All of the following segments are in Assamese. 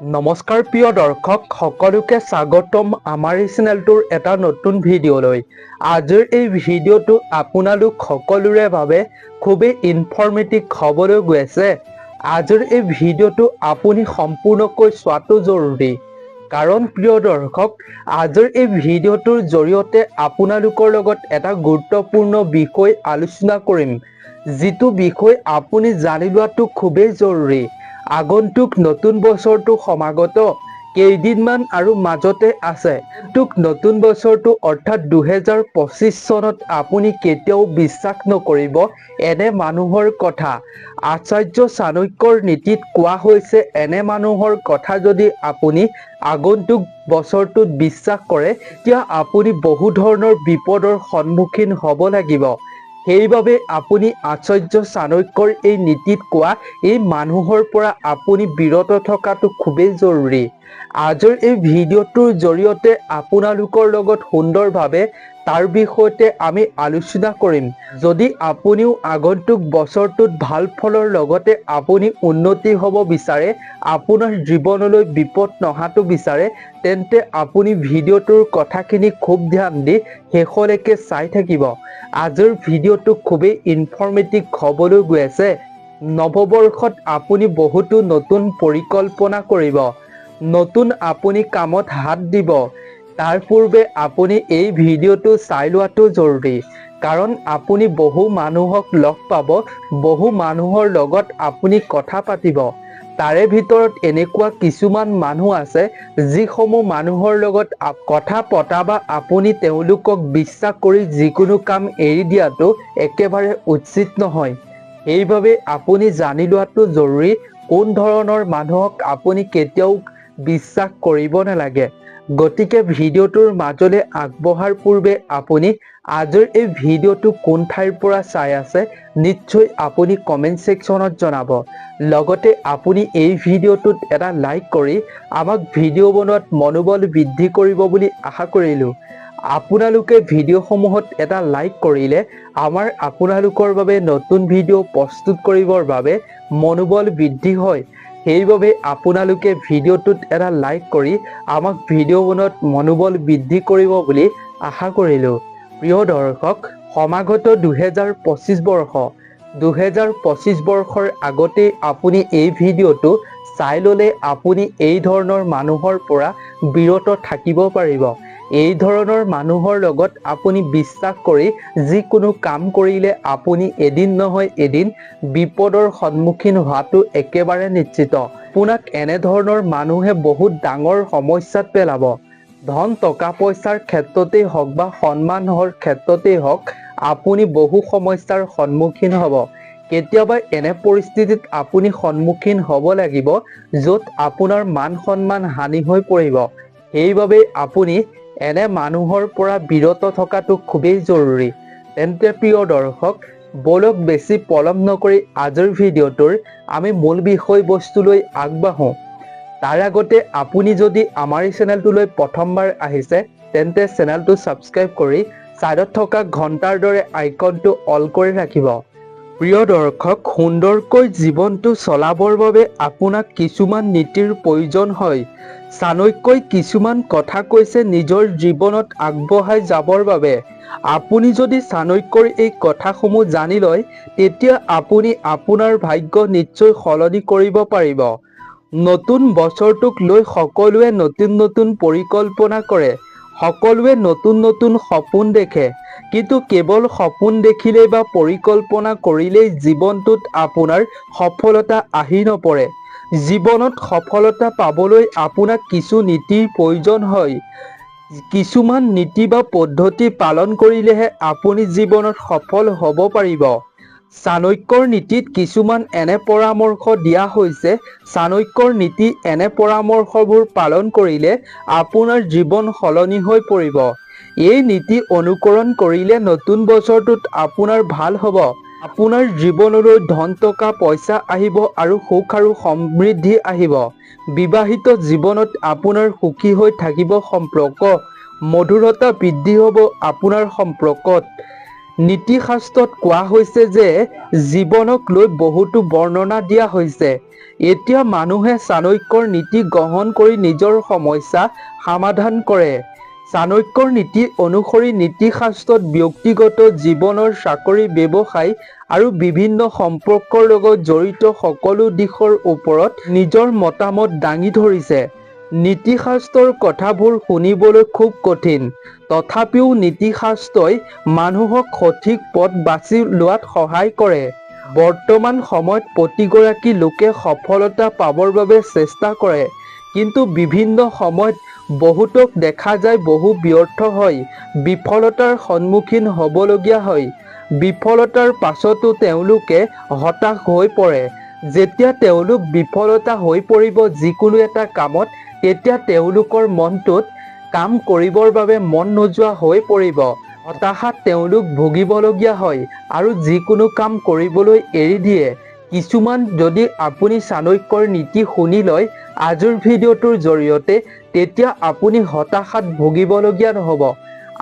নমস্কাৰ প্ৰিয় দৰ্শক, সকলোকে স্বাগতম আমাৰ এই চেনেলটোৰ এটা নতুন ভিডিঅ'লৈ। আজিৰ এই ভিডিঅ'টো আপোনালোক সকলোৰে বাবে খুবেই ইনফৰ্মেটিভ হ'বলৈ গৈ আছে আজিৰ এই ভিডিঅ'টো আপুনি সম্পূৰ্ণকৈ চোৱাটো জৰুৰী। কাৰণ প্ৰিয় দৰ্শক, আজিৰ এই ভিডিঅ'টোৰ জৰিয়তে আপোনালোকৰ লগত এটা গুৰুত্বপূৰ্ণ বিষয় আলোচনা কৰিম। যিটো বিষয় আপুনি জানি লোৱাটো খুবেই জৰুৰী। আগন্তুক নতুন বছৰটো সমাগত কেইদিনমান আৰু মাজতে আছে। তোক নতুন বছৰটো অৰ্থাৎ দুহেজাৰ পঁচিছ চনত আপুনি কেতিয়াও বিশ্বাস নকৰিব এনে মানুহৰ কথা। আচাৰ্য চাণক্যৰ নীতিত কোৱা হৈছে এনে মানুহৰ কথা যদি আপুনি আগন্তুক বছৰটোত বিশ্বাস কৰে তেতিয়া আপুনি বহু ধৰণৰ বিপদৰ সন্মুখীন হ'ব লাগিব। সেইবাবে আপুনি আচাৰ্য চাণক্যৰ এই নীতিত কোৱা এই মানুহৰ পৰা আপুনি বিৰত থকাটো খুবেই জৰুৰী। আজিৰ এই ভিডিঅ'টোৰ জৰিয়তে আপোনালোকৰ লগত সুন্দৰভাৱে তাৰ বিষয়তে আমি আলোচনা কৰিম। যদি আপুনিও আগন্তুক বছৰটোত ভাল ফলৰ লগতে আপুনি উন্নতি হ'ব বিচাৰে আপোনাৰ জীৱনলৈ বিপদ নহাটো বিচাৰে তেন্তে আপুনি ভিডিঅ'টোৰ কথাখিনি খুব ধ্যান দি শেষলৈকে চাই থাকিব। আজিৰ ভিডিঅ'টো খুবেই ইনফৰ্মেটিভ হ'বলৈ গৈ আছে। নৱবৰ্ষত আপুনি বহুতো নতুন পৰিকল্পনা কৰিব। নতুন আপুনি কামত হাত দিব। তাৰ পূৰ্বে আপুনি এই ভিডিঅ'টো চাই লোৱাটো জৰুৰী। কাৰণ আপুনি বহু মানুহক লগ পাব বহু মানুহৰ লগত আপুনি কথা পাতিব। তাৰে ভিতৰত এনেকুৱা কিছুমান মানুহ আছে যিসমূহ মানুহৰ লগত কথা পতা বা আপুনি তেওঁলোকক বিশ্বাস কৰি যিকোনো কাম এৰি দিয়াটো একেবাৰে উচিত নহয়। সেইবাবে আপুনি জানি লোৱাটো জৰুৰী কোন ধৰণৰ মানুহক আপুনি কেতিয়াও বিশ্বাস কৰিব নালাগে। গতিকে ভিডিঅ'টোৰ মাজলৈ আগবঢ়াৰ পূৰ্বে আপুনি আজিৰ এই ভিডিঅ'টো কোন ঠাইৰ পৰা চাই আছে, নিশ্চয় আপুনি কমেণ্ট ছেকশ্যনত জনাব। লগতে আপুনি এই ভিডিঅ'টোত এটা লাইক কৰি আমাক ভিডিঅ' বনোৱাত মনোবল বৃদ্ধি কৰিব বুলি আশা কৰিলোঁ। আপোনালোকে ভিডিঅ'সমূহত এটা লাইক কৰিলে আমাৰ আপোনালোকৰ বাবে নতুন ভিডিঅ' প্ৰস্তুত কৰিবৰ বাবে মনোবল বৃদ্ধি হয়। সেইবাবে আপোনালোকে ভিডিঅ'টোত এটা লাইক কৰি আমাক ভিডিঅ' বনোৱাত মনোবল বৃদ্ধি কৰিব বুলি আশা কৰিলোঁ। প্ৰিয় দৰ্শক সমাগত দুহেজাৰ পঁচিছ বৰ্ষ। দুহেজাৰ পঁচিছ বৰ্ষৰ আগতেই আপুনি এই ভিডিঅ'টো চাই ল'লে আপুনি এই ধৰণৰ মানুহৰ পৰা বিৰত থাকিব পাৰিব। এই ধৰণৰ মানুহৰ লগত আপুনি বিশ্বাস কৰি যিকোনো কাম কৰিলে আপুনি এদিন নহয় এদিন বিপদৰ সন্মুখীন হোৱাটো একেবাৰে নিশ্চিত। আপোনাক এনেধৰণৰ মানুহে বহুত ডাঙৰ সমস্যাত পেলাব। ধন টকা পইচাৰ ক্ষেত্ৰতেই হওক বা সন্মানৰ ক্ষেত্ৰতেই হওক আপুনি বহু সমস্যাৰ সন্মুখীন হ'ব। কেতিয়াবা এনে পৰিস্থিতিত আপুনি সন্মুখীন হ'ব লাগিব য'ত আপোনাৰ মান সন্মান হানি হৈ পৰিব। সেইবাবে আপুনি এনে মানুহৰ পৰা বিৰত থকাটো খুবেই জৰুৰী। তেন্তে প্ৰিয় দৰ্শক বলক বেছি পলম নকৰি আজিৰ ভিডিঅ'টোৰ আমি মূল বিষয়বস্তুলৈ আগবাঢ়োঁ। তাৰ আগতে আপুনি যদি আমাৰ চেনেলটোলৈ প্ৰথমবাৰ আহিছে তেন্তে চেনেলটো ছাবস্ক্ৰাইব কৰি ছাইডত থকা ঘণ্টাৰ দৰে আইকনটো অল কৰি ৰাখিব। প্ৰিয় দৰ্শক, সুন্দৰকৈ জীৱনটো চলাবৰ বাবে আপোনাক কিছুমান নীতিৰ প্ৰয়োজন হয়। চাণক্যই কিছুমান কথা কৈছে নিজৰ জীৱনত আগবঢ়াই যাবৰ বাবে। আপুনি যদি চাণক্যৰ এই কথাসমূহ জানি লয়, তেতিয়া আপুনি আপোনাৰ ভাগ্য নিশ্চয় সলনি কৰিব পাৰিব। নতুন বছৰটোক লৈ সকলোৱে নতুন নতুন পৰিকল্পনা কৰে। সকলোৱে নতুন নতুন সপোন দেখে কিন্তু কেৱল সপোন দেখিলেই বা পৰিকল্পনা কৰিলেই জীৱনটোত আপোনাৰ সফলতা আহি নপৰে। জীৱনত সফলতা পাবলৈ আপোনাক কিছু নীতিৰ প্ৰয়োজন হয়। কিছুমান নীতি বা পদ্ধতি পালন কৰিলেহে আপুনি জীৱনত সফল হ'ব পাৰিব। চাণক্যৰ নীতিত কিছুমান এনে পৰামৰ্শ দিয়া হৈছে। চাণক্যৰ নীতি এনে পৰামৰ্শবোৰ পালন কৰিলে আপোনাৰ জীৱন সলনি হৈ পৰিব। এই নীতি অনুকৰণ কৰিলে নতুন বছৰটোত আপোনাৰ ভাল হ'ব। আপোনাৰ জীৱনলৈ ধন টকা পইচা আহিব আৰু সুখ আৰু সমৃদ্ধি আহিব। বিবাহিত জীৱনত আপোনাৰ সুখী হৈ থাকিব সম্পৰ্ক। মধুৰতা বৃদ্ধি হ'ব আপোনাৰ সম্পৰ্কত। নীতিশাস্ত্ৰত কোৱা হৈছে যে জীৱনক লৈ বহুতো বৰ্ণনা দিয়া হৈছে। এতিয়া মানুহে চাণক্যৰ নীতি গ্ৰহণ কৰি নিজৰ সমস্যা সমাধান কৰে। চাণক্যৰ নীতি অনুসৰি নীতিশাস্ত্ৰত ব্যক্তিগত জীৱনৰ চাকৰি ব্যৱসায় আৰু বিভিন্ন সম্পৰ্কৰ লগত জড়িত সকলো দিশৰ ওপৰত নিজৰ মতামত দাঙি ধৰিছে। নীতিশাস্ত্ৰৰ কথাবোৰ শুনিবলৈ খুব কঠিন। তথাপিও নীতিশাস্ত্ৰই মানুহক সঠিক পথ বাছি লোৱাত সহায় কৰে। বৰ্তমান সময়ত প্ৰতিগৰাকী লোকে সফলতা পাবৰ বাবে চেষ্টা কৰে কিন্তু বিভিন্ন সময়ত বহুতক দেখা যায় বহু ব্যৰ্থ হয় বিফলতাৰ সন্মুখীন হ'বলগীয়া হয়। বিফলতাৰ পাছতো তেওঁলোকে হতাশ হৈ পৰে। যেতিয়া তেওঁলোক বিফলতা হৈ পৰিব যিকোনো এটা কামত তেতিয়া তেওঁলোকৰ মনটোত কাম কৰিবৰ বাবে মন নোযোৱা হৈ পৰিব। হতাশাত তেওঁলোক ভুগিবলগীয়া হয় আৰু যিকোনো কাম কৰিবলৈ এৰি দিয়ে। কিছুমান যদি আপুনি চাণক্যৰ নীতি শুনি লয় আজিৰ ভিডিঅ'টোৰ জৰিয়তে তেতিয়া আপুনি হতাশাত ভুগিবলগীয়া নহ'ব।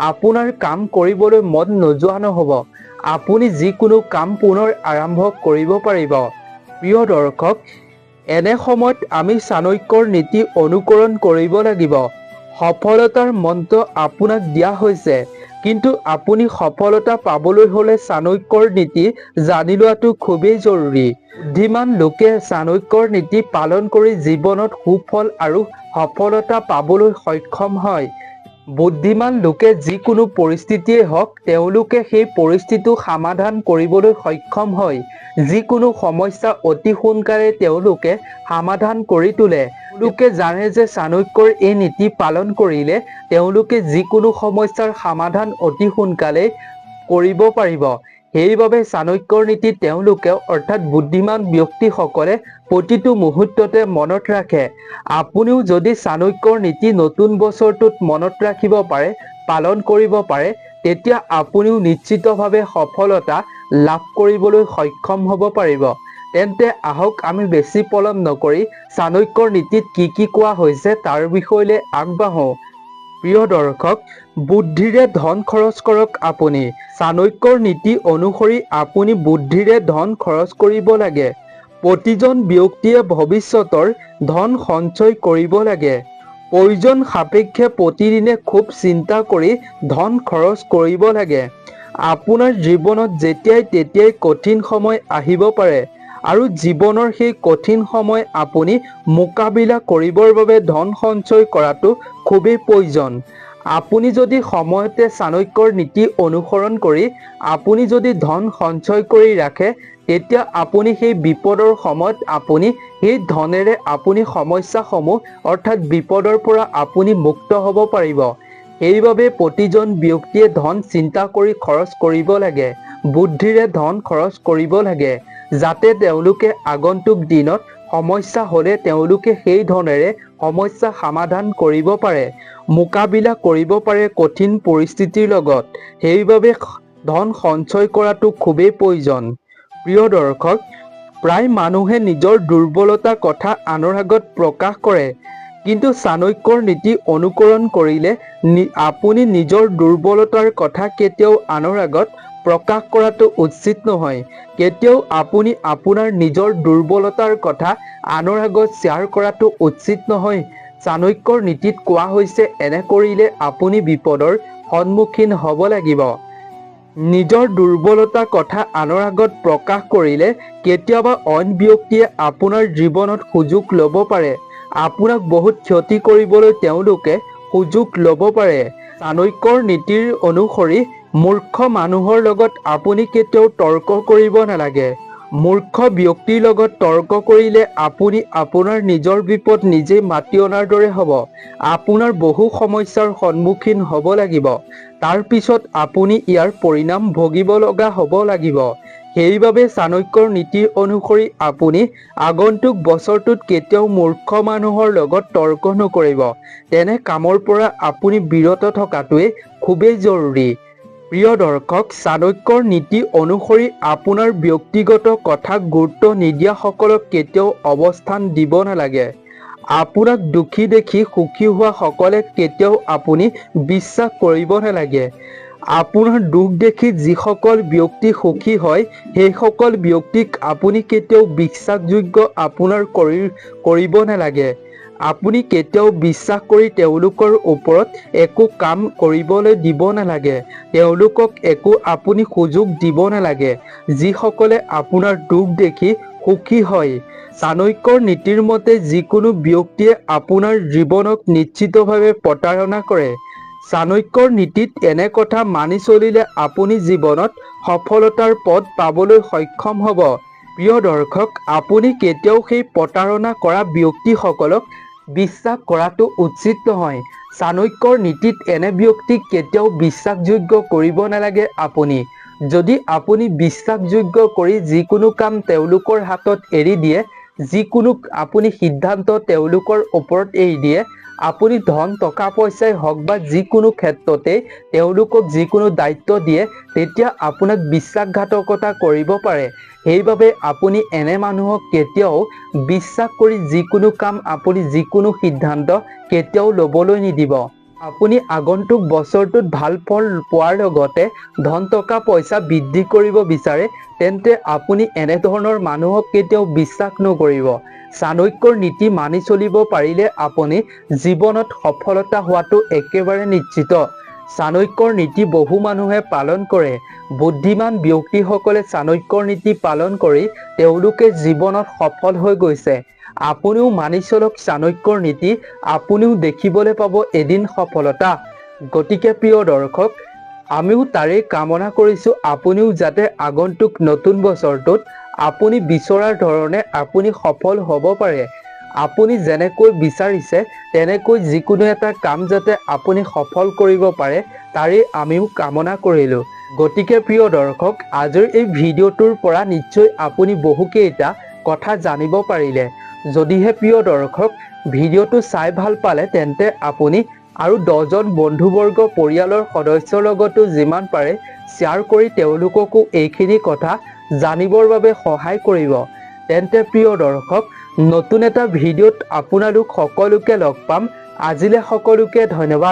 আপোনাৰ কাম কৰিবলৈ মন নোযোৱা নহ'ব। আপুনি যিকোনো কাম পুনৰ আৰম্ভ কৰিব পাৰিব। প্ৰিয় দৰ্শক এনে সময়ত আমি চাণক্যৰ নীতি অনুকৰণ কৰিব লাগিব। সফলতাৰ মন্ত্ৰ আপোনাক দিয়া হৈছে কিন্তু আপুনি সফলতা পাবলৈ হ'লে চাণক্যৰ নীতি জানি লোৱাটো খুবেই জৰুৰী। বুদ্ধিমান লোকে চাণক্যৰ নীতি পালন কৰি জীৱনত সুফল আৰু সফলতা পাবলৈ সক্ষম হয় বুদ্ধিমান লোকে যিকোনো পৰিস্থিতিয়েই হওক তেওঁলোকে সেই পৰিস্থিতিটো সমাধান কৰিবলৈ সক্ষম হয়। যিকোনো সমস্যা অতি সোনকালে তেওঁলোকে সমাধান কৰি তোলে। তেওঁলোকে জানে যে চাণক্যৰ এই নীতি পালন কৰিলে তেওঁলোকে যিকোনো সমস্যাৰ সমাধান অতি সোনকালে কৰিব পাৰিব। সেইবাবে চাণক্যৰ নীতি তেওঁলোকে অৰ্থাৎ বুদ্ধিমান ব্যক্তিসকলে প্ৰতিটো মুহূৰ্ততে মনত ৰাখে। আপুনিও যদি চাণক্যৰ নীতি নতুন বছৰটোত মনত ৰাখিব পাৰে পালন কৰিব পাৰে তেতিয়া আপুনিও নিশ্চিতভাৱে সফলতা লাভ কৰিবলৈ সক্ষম হ'ব পাৰিব। তেন্তে আহক আমি বেছি পলম নকৰি চাণক্যৰ নীতিত কি কি কোৱা হৈছে তাৰ বিষয়লৈ আগবাঢ়ো। প্ৰিয় দৰ্শক বুদ্ধিৰে ধন খৰচ কৰক আপুনি। চাণক্যৰ নীতি অনুসৰি আপুনি বুদ্ধিৰে ধন খৰচ কৰিব লাগে। প্ৰতিজন ব্যক্তিয়ে ভৱিষ্যতৰ ধন সঞ্চয় কৰিব লাগে। প্ৰয়োজন সাপেক্ষে প্ৰতিদিনে খুব চিন্তা কৰি ধন খৰচ কৰিব লাগে। আপোনাৰ জীৱনত যেতিয়াই তেতিয়াই কঠিন সময় আহিব পাৰে। আৰু জীৱনৰ সেই কঠিন সময় আপুনি মোকাবিলা কৰিবৰ বাবে ধন সঞ্চয় কৰাটো খুবেই প্ৰয়োজন। আপুনি যদি সময়তে চাণক্যৰ নীতি অনুসৰণ কৰি আপুনি যদি ধন সঞ্চয় কৰি ৰাখে তেতিয়া আপুনি সেই বিপদৰ সময়ত আপুনি সেই ধনেৰে আপুনি সমস্যাসমূহ অৰ্থাৎ বিপদৰ পৰা আপুনি মুক্ত হ'ব পাৰিব। সেইবাবে প্ৰতিজন ব্যক্তিয়ে ধন চিন্তা কৰি খৰচ কৰিব লাগে বুদ্ধিৰে ধন খৰচ কৰিব লাগে। যাতে তেওঁলোকে আগন্তুক দিনত সমস্যা হ'লে তেওঁলোকে সেই ধনেৰে সমস্যা সমাধান কৰিব পাৰে মোকাবিলা কৰিব পাৰে কঠিন পৰিস্থিতিৰ লগত। সেইবাবে ধন সঞ্চয় কৰাটো খুবেই প্ৰয়োজন। প্ৰিয় দৰ্শক প্ৰায় মানুহে নিজৰ দুৰ্বলতা কথা আনৰ আগত প্ৰকাশ কৰে কিন্তু চাণক্যৰ নীতি অনুকৰণ কৰিলে আপুনি নিজৰ দুৰ্বলতাৰ কথা কেতিয়াও আনৰ আগত প্ৰকাশ কৰাটো উচিত নহয়। কেতিয়াও আপুনি আপোনাৰ নিজৰ দুৰ্বলতাৰ কথা আনৰ আগত শ্বেয়াৰ কৰাটো উচিত নহয়। চাণক্যৰ নীতিত কোৱা হৈছে এনে কৰিলে আপুনি বিপদৰ সন্মুখীন হ'ব লাগিব। নিজৰ দুৰ্বলতা কথা আনৰ আগত প্ৰকাশ কৰিলে কেতিয়াবা অইন ব্যক্তিয়ে আপোনাৰ জীৱনত সুযোগ ল'ব পাৰে। আপোনাক বহুত ক্ষতি কৰিবলৈ তেওঁলোকে সুযোগ ল'ব পাৰে। চাণক্যৰ নীতিৰ অনুসৰি মূৰ্খ মানুহৰ লগত আপুনি কেতিয়াও তৰ্ক কৰিব নালাগে। মূৰ্খ ব্যক্তিৰ লগত তৰ্ক কৰিলে আপুনি আপোনাৰ নিজৰ বিপদ নিজেই মাতি অনাৰ দৰে হ'ব। আপোনাৰ বহু সমস্যাৰ সন্মুখীন হ'ব লাগিব। তাৰ পিছত আপুনি ইয়াৰ পৰিণাম ভুগিব লগা হ'ব লাগিব। সেইবাবে চাণক্যৰ নীতি অনুসৰি আপুনি আগন্তুক বছৰটোত কেতিয়াও মূৰ্খ মানুহৰ লগত তৰ্ক নকৰিব। তেনে কামৰ পৰা আপুনি বিৰত থকাটোৱে খুবেই জৰুৰী। প্ৰিয় দৰ্শক চাণক্যৰ নীতি অনুসৰি আপোনাৰ ব্যক্তিগত কথাক গুৰুত্ব নিদিয়াসকলক কেতিয়াও অৱস্থান দিব নালাগে। আপোনাক দুখী দেখি সুখী হোৱা সকলে কেতিয়াও আপুনি বিশ্বাস কৰিব নালাগে। আপোনাৰ দুখ দেখি যিসকল ব্যক্তি সুখী হয় সেইসকল ব্যক্তিক আপুনি কেতিয়াও বিশ্বাসযোগ্য আপোনাৰ কৰি কৰিব নালাগে। আপুনি কেতিয়াও বিশ্বাস কৰি তেওঁলোকৰ ওপৰত একো কাম কৰিবলৈ দিব নালাগে। তেওঁলোকক একো আপুনি সুযোগ দিব নালাগে। যিসকলে আপোনাৰ দুখ দেখি সুখী হয়। চাণক্যৰ নীতিৰ মতে যিকোনো ব্যক্তিয়ে আপোনাৰ জীৱনক নিশ্চিতভাৱে প্ৰতাৰণা কৰে। চাণক্যৰ নীতিত এনে কথা মানি চলিলে আপুনি জীৱনত সফলতাৰ পথ পাবলৈ সক্ষম হ'ব। প্ৰিয় দৰ্শক আপুনি কেতিয়াও সেই প্ৰতাৰণা কৰা ব্যক্তিসকলক বিশ্বাস কৰাটো উচিত নহয়। চাণক্যৰ নীতিত এনে ব্যক্তিক কেতিয়াও বিশ্বাসযোগ্য কৰিব নালাগে আপুনি। যদি আপুনি বিশ্বাসযোগ্য কৰি যিকোনো কাম তেওঁলোকৰ হাতত এৰি দিয়ে যিকোনো আপুনি সিদ্ধান্ত তেওঁলোকৰ ওপৰত এৰি দিয়ে আপুনি ধন, টকা, পইচাই হওক বা যিকোনো ক্ষেত্ৰতে তেওঁলোকক যিকোনো দায়িত্ব দিয়ে, তেতিয়া আপোনাক বিশ্বাসঘাতকতা কৰিব পাৰে। সেইবাবে আপুনি এনে মানুহক কেতিয়াও বিশ্বাস কৰি যিকোনো কাম, আপুনি যিকোনো সিদ্ধান্ত কেতিয়াও ল'বলৈ নিদিব। আপুনি আগন্তুক বছৰটোত ভালো ফল পোৱাৰ লগতে ধন টকা পইচা বৃদ্ধি কৰিব বিচাৰে, তেন্তে আপুনি এনেধৰণৰ মানুহক কেতিয়াও বিশ্বাস নকৰিব। চাণক্যৰ নীতি মানি চলিব পাৰিলে আপুনি জীৱনত সফলতা হোৱাটো একেবাৰে নিশ্চিত। চাণক্যৰ নীতি বহু মানুহে পালন কৰে। বুদ্ধিমান ব্যক্তিসকলে চাণক্যৰ নীতি পালন কৰি তেওঁলোকে জীৱনত সফল হৈ গৈছে। আপুনিও মানি চলক চাণক্যৰ নীতি আপুনিও দেখিবলৈ পাব এদিন সফলতা। গতিকে প্ৰিয় দৰ্শক আমিও তাৰেই কামনা কৰিছোঁ আপুনিও যাতে আগন্তুক নতুন বছৰটোত আপুনি বিচৰাৰ ধৰণে আপুনি সফল হ'ব পাৰে। আপুনি যেনেকৈ বিচাৰিছে তেনেকৈ যিকোনো এটা কাম যাতে আপুনি সফল কৰিব পাৰে তাৰেই আমিও কামনা কৰিলোঁ। গতিকে প্ৰিয় দৰ্শক আজিৰ এই ভিডিঅ'টোৰ পৰা নিশ্চয় আপুনি বহুকেইটা কথা জানিব পাৰিলে। যদিহে প্ৰিয় দৰ্শক ভিডিঅ'টো চাই ভাল পালে তেন্তে আপুনি আৰু দহজন বন্ধুবৰ্গ পৰিয়ালৰ সদস্যৰ লগতো যিমান পাৰে শ্বেয়াৰ কৰি তেওঁলোককো এইখিনি কথা জানিবৰ বাবে সহায় কৰিব। তেন্তে প্ৰিয় দৰ্শক নতুন এটা ভিডিঅ'ত আপোনালোক সকলোকে লগ পাম। আজিলৈ সকলোকে ধন্যবাদ।